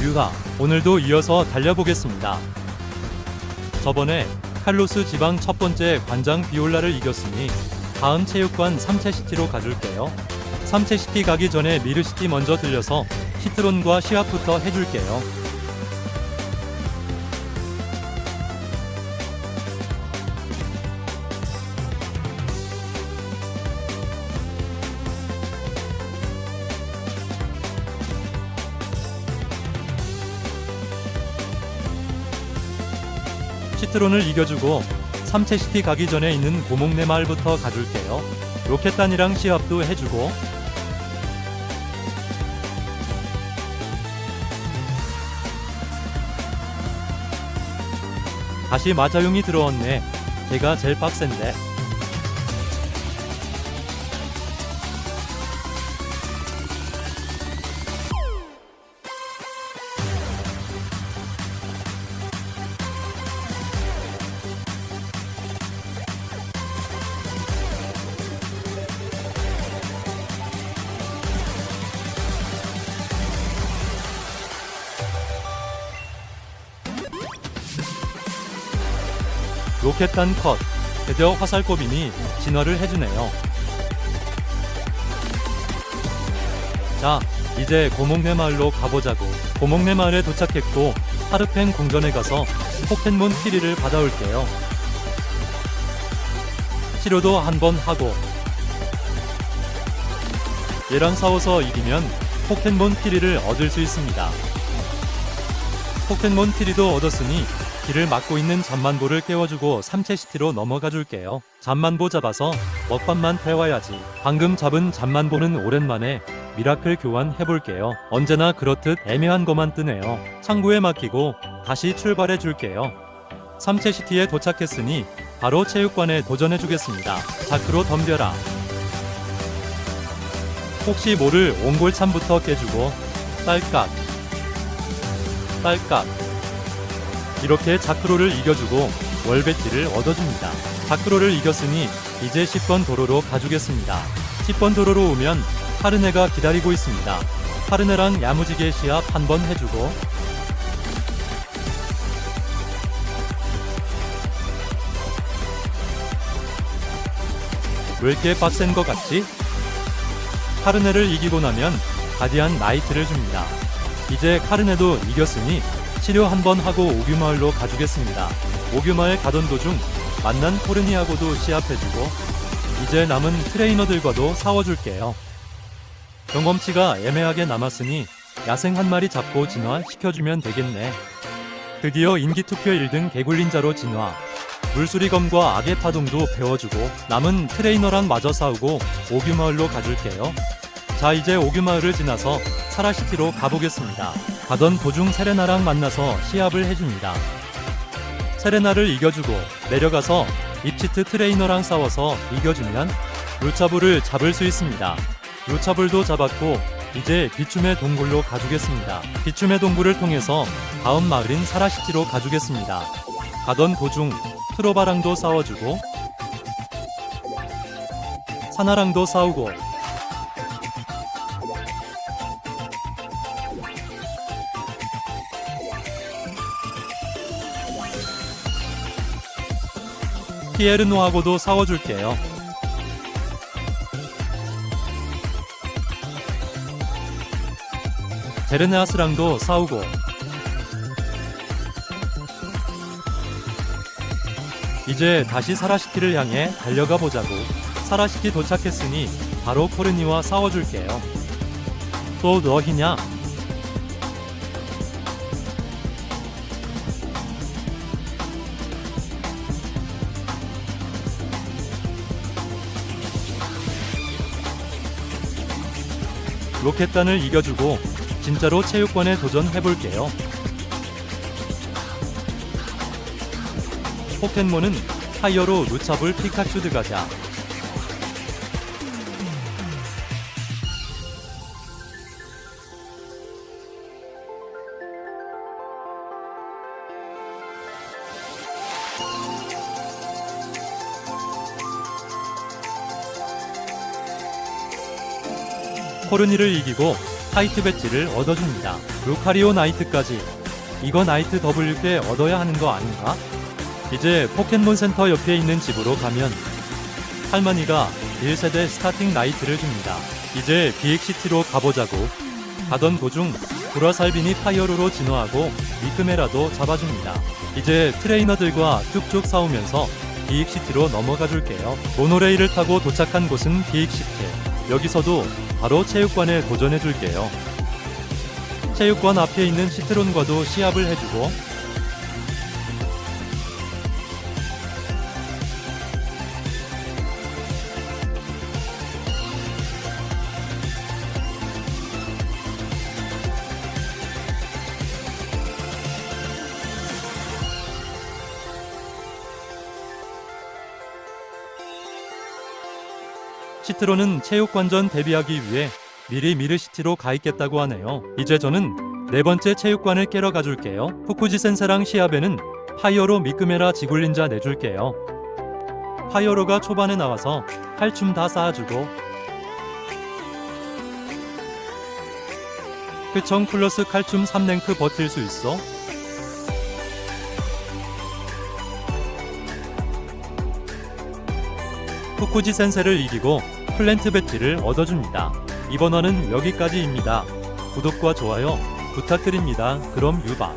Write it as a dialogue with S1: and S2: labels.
S1: 유하, 오늘도 이어서 달려보겠습니다. 저번에 칼로스 지방 첫 번째 관장 비올라를 이겼으니 다음 체육관 삼체시티로 가줄게요. 삼체시티 가기 전에 미르시티 먼저 들려서 히트론과 시합부터 해줄게요. 시트론을 이겨주고 삼체시티 가기 전에 있는 고목내 마을부터 가줄게요. 로켓단이랑 시합도 해주고 다시 마자용이 들어왔네. 걔가 제일 빡센데. 로켓단 컷. 드디어 화살꼬빈이 진화를 해주네요. 자, 이제 고목내 마을로 가보자고. 고목내 마을에 도착했고 하르펜 궁전에 가서 포켓몬 키리를 받아올게요. 치료도 한 번 하고 얘랑 싸워서 이기면 포켓몬 키리를 얻을 수 있습니다. 포켓몬 키리도 얻었으니 길을 막고 있는 잠만보를 깨워주고 삼체시티로 넘어가 줄게요. 잠만보 잡아서 먹밥만 태워야지. 방금 잡은 잠만보는 오랜만에 미라클 교환 해볼게요. 언제나 그렇듯 애매한 것만 뜨네요. 창구에 맡기고 다시 출발해 줄게요. 삼체시티에 도착했으니 바로 체육관에 도전해 주겠습니다. 자크로 덤벼라. 혹시 모를 옹골참부터 깨주고 딸깍 딸깍 이렇게 자크로를 이겨주고 월배지를 얻어줍니다. 자크로를 이겼으니 이제 10번 도로로 가주겠습니다. 10번 도로로 오면 파르네가 기다리고 있습니다. 파르네랑 야무지게 시합 한번 해주고 왜 이렇게 빡센 것 같지? 파르네를 이기고 나면 가디안 나이트를 줍니다. 이제 카르네도 이겼으니 치료 한번 하고 오규마을로 가주겠습니다. 오규마을 가던 도중 만난 코르니하고도 시합해주고 이제 남은 트레이너들과도 싸워줄게요. 경험치가 애매하게 남았으니 야생 한 마리 잡고 진화시켜주면 되겠네. 드디어 인기투표 1등 개굴린자로 진화. 물수리검과 악의 파동도 배워주고 남은 트레이너랑 마저 싸우고 오규마을로 가줄게요. 자 이제 오규마을을 지나서 사라시티로 가보겠습니다. 가던 도중 세레나랑 만나서 시합을 해줍니다. 세레나를 이겨주고 내려가서 입치트 트레이너랑 싸워서 이겨주면 루차불을 잡을 수 있습니다. 루차불도 잡았고 이제 비춤의 동굴로 가주겠습니다. 비춤의 동굴을 통해서 다음 마을인 사라시티로 가주겠습니다. 가던 도중 트로바랑도 싸워주고 사나랑도 싸우고 피에르노하고도 싸워줄게요. 제르네아스랑도 싸우고 이제 다시 사라시키를 향해 달려가 보자고. 사라시키 도착했으니 바로 코르니와 싸워줄게요. 또 너희냐? 로켓단을 이겨주고 진짜로 체육관에 도전해볼게요. 포켓몬은 타이어로 루차불 피카츄 드가자. 코르니를 이기고 타이트 배지를 얻어줍니다. 루카리오 나이트까지. 이거 나이트 WK 얻어야 하는 거 아닌가? 이제 포켓몬 센터 옆에 있는 집으로 가면 할머니가 1세대 스타팅 나이트를 줍니다. 이제 비엑시티로 가보자고. 가던 도중 구라살빈이 파이어로로 진화하고 미크메라도 잡아줍니다. 이제 트레이너들과 쭉쭉 싸우면서 비익시티로 넘어가 줄게요. 모노레일을 타고 도착한 곳은 비익시티. 여기서도 바로 체육관에 도전해 줄게요. 체육관 앞에 있는 시트론과도 시합을 해주고 시트로는 체육관전 데뷔하기 위해 미리 미르시티로 가 있겠다고 하네요. 이제 저는 네 번째 체육관을 깨러 가줄게요. 푸쿠지 센세랑 시합에는 파이어로 미끄메라 지굴린자 내줄게요. 파이어로가 초반에 나와서 칼춤 다 쌓아주고 크청 플러스 칼춤 3랭크 버틸 수 있어? 푸쿠지 센세를 이기고 플랜트 배지를 얻어줍니다. 이번 화는 여기까지입니다. 구독과 좋아요 부탁드립니다. 그럼 유바.